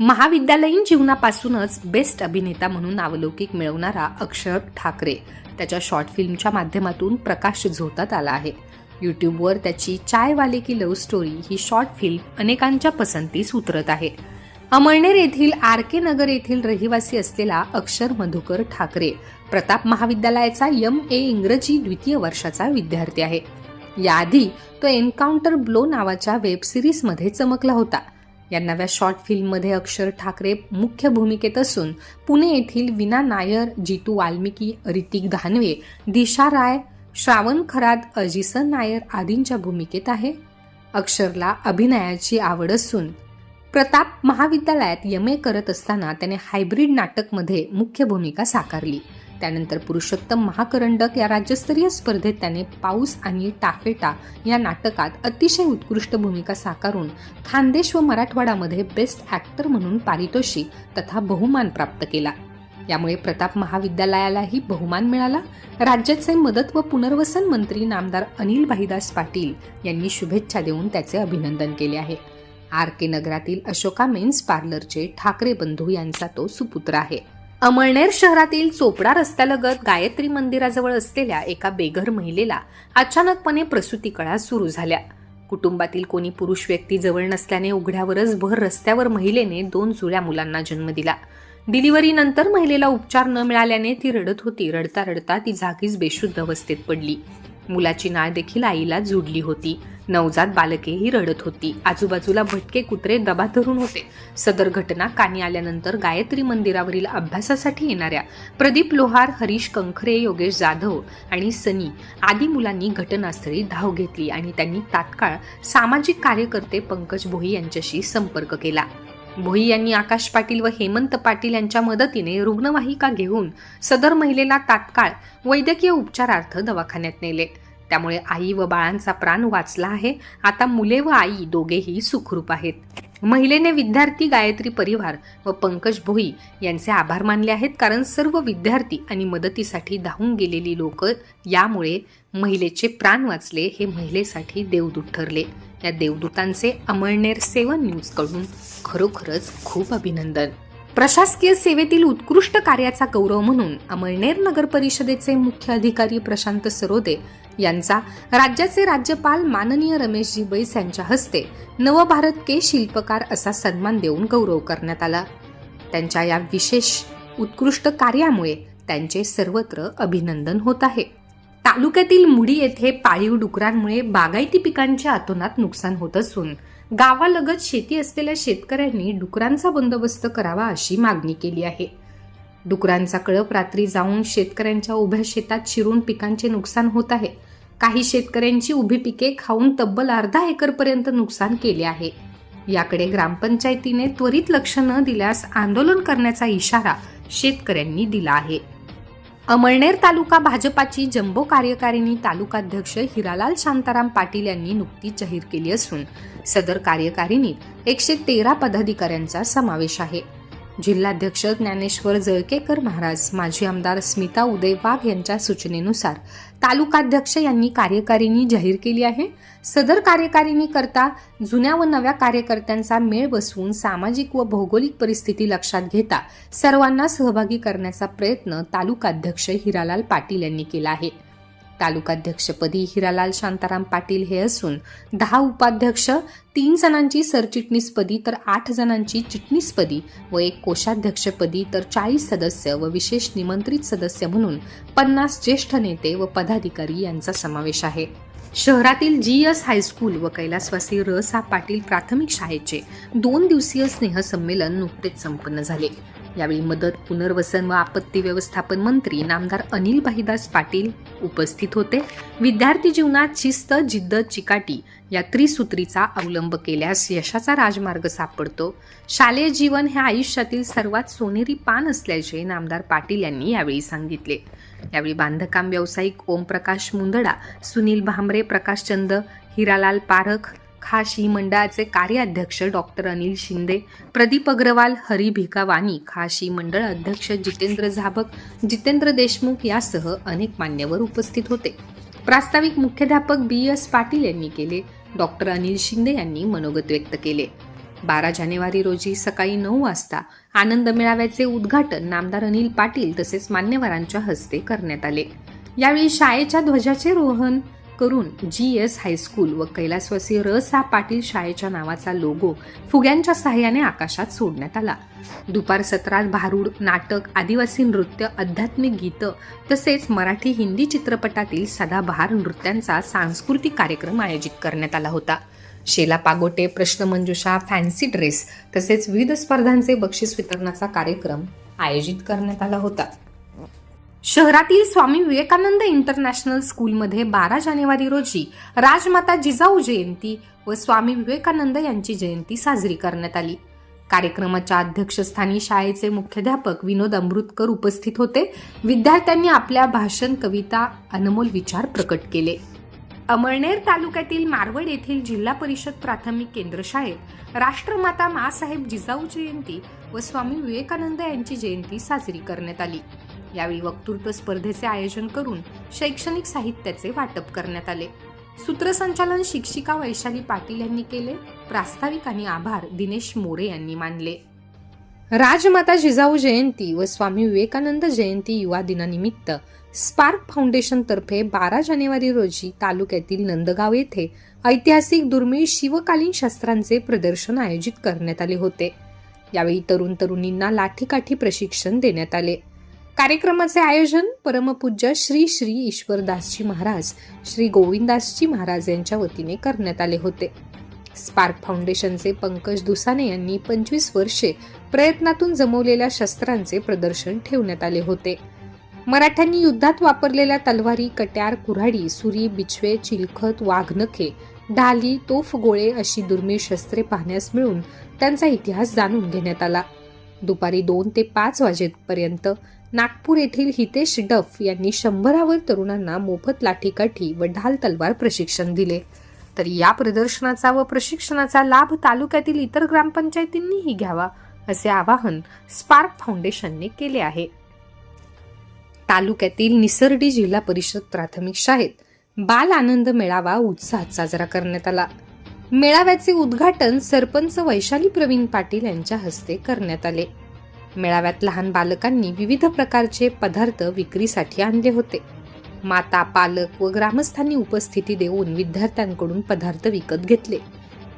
महाविद्यालयीन जीवनापासूनच बेस्ट अभिनेता म्हणून नावलौकिक मिळवणारा अक्षर ठाकरे. त्याच्या शॉर्ट फिल्मच्या माध्यमातून प्रकाश झोतात आला आहे. यूट्यूबवर त्याची चायवाले की लव्ह स्टोरी ही शॉर्ट फिल्म अनेकांच्या पसंतीस उतरत आहे. अमळनेर येथील आर के नगर येथील रहिवासी असलेला अक्षर मधुकर ठाकरे प्रताप महाविद्यालयाचा यम ए इंग्रजी द्वितीय वर्षाचा विद्यार्थी आहे. याआधी तो एन्काउंटर ब्लो नावाच्या वेबसिरीजमध्ये चमकला होता. या नव्या शॉर्ट फिल्ममध्ये अक्षर ठाकरे मुख्य भूमिकेत असून पुणे येथील विना नायर जितू वाल्मिकी ऋतिक धानवे दिशा राय श्रावण खरात अजिसन नायर आदींच्या भूमिकेत आहे. अक्षरला अभिनयाची आवड असून प्रताप महाविद्यालयात एम ए करत असताना त्याने हायब्रिड नाटकमध्ये मुख्य भूमिका साकारली. त्यानंतर पुरुषोत्तम महाकरंडक या राज्यस्तरीय स्पर्धेत त्याने पाऊस आणि टाफेटा या नाटकात अतिशय उत्कृष्ट भूमिका साकारून खानदेश व मराठवाडामध्ये बेस्ट ॲक्टर म्हणून पारितोषिक तथा बहुमान प्राप्त केला. यामुळे प्रताप महाविद्यालयालाही बहुमान मिळाला. राज्याचे मदत व पुनर्वसन मंत्री नामदार अनिल भाईदास पाटील यांनी शुभेच्छा देऊन त्याचे अभिनंदन केले आहे. आर के नगरातील अशोका मेन्स पार्लरचे ठाकरे बंधू यांचा तो सुपुत्र आहे. अमळनेर शहरातील चोपडा रस्त्यालगत गायत्री मंदिराजवळ असलेल्या एका बेघर महिलेला अचानकपणे प्रसूती कळा सुरू झाल्या. कुटुंबातील कोणी पुरुष व्यक्ती जवळ नसल्याने उघड्यावरच भर रस्त्यावर महिलेने दोन जुळ्या मुलांना जन्म दिला. डिलिव्हरी नंतर महिलेला उपचार न मिळाल्याने ती रडत होती. रडता रडता ती जागीच बेशुद्ध अवस्थेत पडली. मुलाची नाळ देखील आईला जुडली होती. नवजात बालकेही रडत होती. आजूबाजूला भटके कुत्रे दबा धरून होते. सदर घटना कानी आल्यानंतर गायत्री मंदिरावरील अभ्यासासाठी येणाऱ्या प्रदीप लोहार हरीश कंखरे योगेश जाधव आणि सनी आदी मुलांनी घटनास्थळी धाव घेतली आणि त्यांनी तात्काळ सामाजिक कार्यकर्ते पंकज भोई यांच्याशी संपर्क केला. भोई यांनी आकाश पाटील व हेमंत पाटील यांच्या मदतीने रुग्णवाहिका घेऊन सदर महिलेला तात्काळ वैद्यकीय उपचारार्थ दवाखान्यात नेले. त्यामुळे आई व बाळांचा प्राण वाचला आहे. आता मुले व आई दोघेही सुखरूप आहेत. महिलेने विद्यार्थी गायत्री परिवार व पंकज भोई यांचे आभार मानले आहेत. कारण सर्व विद्यार्थी आणि मदतीसाठी धावून गेलेली लोक यामुळे महिलेचे प्राण वाचले हे महिलेसाठी देवदूत ठरले. या देवदूतांचे अमळनेर सेवन न्यूजकडून खरोखरच खूप अभिनंदन. प्रशासकीय सेवेतील उत्कृष्ट कार्याचा गौरव म्हणून अमळनेर नगर परिषदेचे मुख्य अधिकारी प्रशांत सरोदे यांचा राज्याचे राज्यपाल माननीय रमेशजी बैस यांच्या हस्ते नवभारत के शिल्पकार असा सन्मान देऊन गौरव करण्यात आला. त्यांच्या या विशेष उत्कृष्ट कार्यामुळे त्यांचे सर्वत्र अभिनंदन होत आहे. तालुक्यातील मुडी येथे पाळीव डुकरांमुळे बागायती पिकांच्या अतोनात नुकसान होत असून गावालगत शेती असलेल्या शेतकऱ्यांनी डुकरांचा बंदोबस्त करावा अशी मागणी केली आहे. डुकरांचा कळप रात्री जाऊन शेतकऱ्यांच्या उभ्या शेतात शिरून पिकांचे नुकसान होत आहे. काही शेतकऱ्यांची उभी पिके खाऊन तब्बल अर्धा एकरपर्यंत नुकसान केले आहे. याकडे ग्रामपंचायतीने त्वरित लक्ष न दिल्यास आंदोलन करण्याचा इशारा शेतकऱ्यांनी दिला आहे. अमळनेर तालुका भाजपाची जम्बो कार्यकारिणी तालुकाध्यक्ष हिरालाल शांताराम पाटील यांनी नुकतीच जाहीर केली असून सदर कार्यकारिणीत एकशे तेरा पदाधिकाऱ्यांचा समावेश आहे. जिल्हाध्यक्ष ज्ञानेश्वर जळकेकर महाराज माजी आमदार स्मिता उदय वाघ यांच्या सूचनेनुसार तालुकाध्यक्ष यांनी कार्यकारिणी जाहीर केली आहे. सदर कार्यकारिणी करता जुन्या व नव्या कार्यकर्त्यांचा मेळ बसवून सामाजिक व भौगोलिक परिस्थिती लक्षात घेता सर्वांना सहभागी करण्याचा प्रयत्न तालुकाध्यक्ष हिरालाल पाटील यांनी केला आहे. तालुकाध्यक्षपदी हिरालाल शांताराम पाटील हे असून दहा उपाध्यक्ष तीन जणांची सरचिटणीसपदी तर आठ जणांची चिटणीसपदी व एक कोषाध्यक्षपदी तर चाळीस सदस्य व विशेष निमंत्रित सदस्य म्हणून पन्नास ज्येष्ठ नेते व पदाधिकारी यांचा समावेश आहे. शहरातील जी एस हायस्कूल व कैलासवासी रसा पाटील प्राथमिक शाळेचे दोन दिवसीय स्नेहसंमेलन नुकतेच संपन्न झाले. यावेळी मदत पुनर्वसन व आपत्ती व्यवस्थापन मंत्री नामदार अनिल भाईदास पाटील उपस्थित होते. विद्यार्थी जीवनात शिस्त जिद्द चिकाटी या त्रिसूत्रीचा अवलंब केल्यास यशाचा राजमार्ग सापडतो. शालेय जीवन हे आयुष्यातील सर्वात सोनेरी पान असल्याचे नामदार पाटील यांनी यावेळी सांगितले. यावेळी बांधकाम व्यावसायिक ओमप्रकाश मुंदडा सुनील भांबरे प्रकाशचंद हिरालाल पारख खाशी मंडळाचे कार्याध्यक्ष डॉक्टर अनिल शिंदे प्रदीप अग्रवाल हरी भिकावानी खाशी मंडळ अध्यक्ष जितेंद्र झाबक जितेंद्र देशमुख यासह अनेक मान्यवर उपस्थित होते. प्रास्ताविक मुख्याध्यापक बी एस पाटील यांनी केले डॉक्टर अनिल शिंदे यांनी मनोगत व्यक्त केले. बारा जानेवारी रोजी सकाळी नऊ वाजता आनंद मेळाव्याचे उद्घाटन नामदार अनिल पाटील तसेच मान्यवरांच्या हस्ते करण्यात आले. यावेळी शाळेच्या ध्वजाचे रोहन करून जी एस हायस्कूल व कैलासवासी र सा पाटील शाळेच्या नावाचा लोगो फुग्यांच्या सहाय्याने आकाशात सोडण्यात आला. दुपार सत्रात भारूड नाटक आदिवासी नृत्य आध्यात्मिक गीतं तसेच मराठी हिंदी चित्रपटातील सदाबहार नृत्यांचा सांस्कृतिक कार्यक्रम आयोजित करण्यात आला होता. शेला पागोटे प्रश्नमंजुषा फॅन्सी ड्रेस तसेच विविध स्पर्धांचे बक्षीस वितरणाचा कार्यक्रम आयोजित करण्यात आला होता. शहरातील स्वामी विवेकानंद इंटरनॅशनल स्कूलमध्ये बारा जानेवारी रोजी राजमाता जिजाऊ जयंती व स्वामी विवेकानंद यांची जयंती साजरी करण्यात आली. कार्यक्रमाच्या अध्यक्षस्थानी शाळेचे मुख्याध्यापक विनोद अमृतकर उपस्थित होते. विद्यार्थ्यांनी आपल्या भाषण कविता अनमोल विचार प्रकट केले. अमळनेर तालुक्यातील मारवड येथील जिल्हा परिषद प्राथमिक केंद्र शाळेत राष्ट्रमाता मासाहेब जिजाऊ जयंती व स्वामी विवेकानंद यांची जयंती साजरी करण्यात आली. यावेळी वक्तृत्व स्पर्धेचे आयोजन करून शैक्षणिक साहित्याचे वाटप करण्यात आले. सूत्रसंचालन शिक्षिका वैशाली पाटील यांनी केले. प्रास्ताविक आणि आभार दिनेश मोरे यांनी मानले. राजमाता जिजाऊ जयंती व स्वामी विवेकानंद जयंती युवा दिनानिमित्त स्पार्क फाउंडेशनतर्फे बारा जानेवारी रोजी तालुक्यातील नंदगाव येथे ऐतिहासिक दुर्मिळ शिवकालीन शस्त्रांचे प्रदर्शन आयोजित करण्यात आले होते. यावेळी तरुण तरुणींना लाठीकाठी प्रशिक्षण देण्यात आले. कार्यक्रमाचे आयोजन परमपूज्य श्री श्री ईश्वरदासजी महाराज श्री गोविंदासजी महाराज यांच्या वतीने करण्यात आले होते. स्पार्क फाउंडेशनचे पंकज दुसाने यांनी पंचवीस वर्षे प्रयत्नातून जमवलेल्या शस्त्रांचे प्रदर्शन ठेवण्यात आले होते. मराठ्यांनी युद्धात वापरलेल्या तलवारी कट्यार कुऱ्हाडी सुरी बिछवे चिलखत वाघनखे ढाली तोफ गोळे अशी दुर्मिळ शस्त्रे पाहण्यास मिळून त्यांचा इतिहास जाणून घेण्यात आला. दुपारी दोन ते पाच वाजेपर्यंत नागपूर येथील हितेश डफ यांनी शंभरावर तरुणांना मोफत लाठीकाठी व ढाल तलवार प्रशिक्षण दिले. तर या प्रदर्शनाचा व प्रशिक्षणाचा लाभ तालुक्यातील इतर ग्रामपंचायतींनीही घ्यावा असे आवाहन स्पार्क फाउंडेशनने केले आहे. तालुक्यातील निसर्डी जिल्हा परिषद प्राथमिक शाळेत बाल आनंद मेळावा उत्साहात साजरा करण्यात आला. मेळाव्याचे उद्घाटन सरपंच वैशाली प्रवीण पाटील यांच्या हस्ते करण्यात आले. मेळाव्यात लहान बालकांनी विविध प्रकारचे पदार्थ विक्रीसाठी आणले होते. माता पालक व ग्रामस्थांनी उपस्थिती देऊन विद्यार्थ्यांकडून पदार्थ विकत घेतले.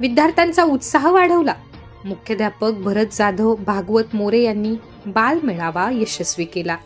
विद्यार्थ्यांचा उत्साह वाढवला. मुख्याध्यापक भरत जाधव भागवत मोरे यांनी बाल मेळावा यशस्वी केला.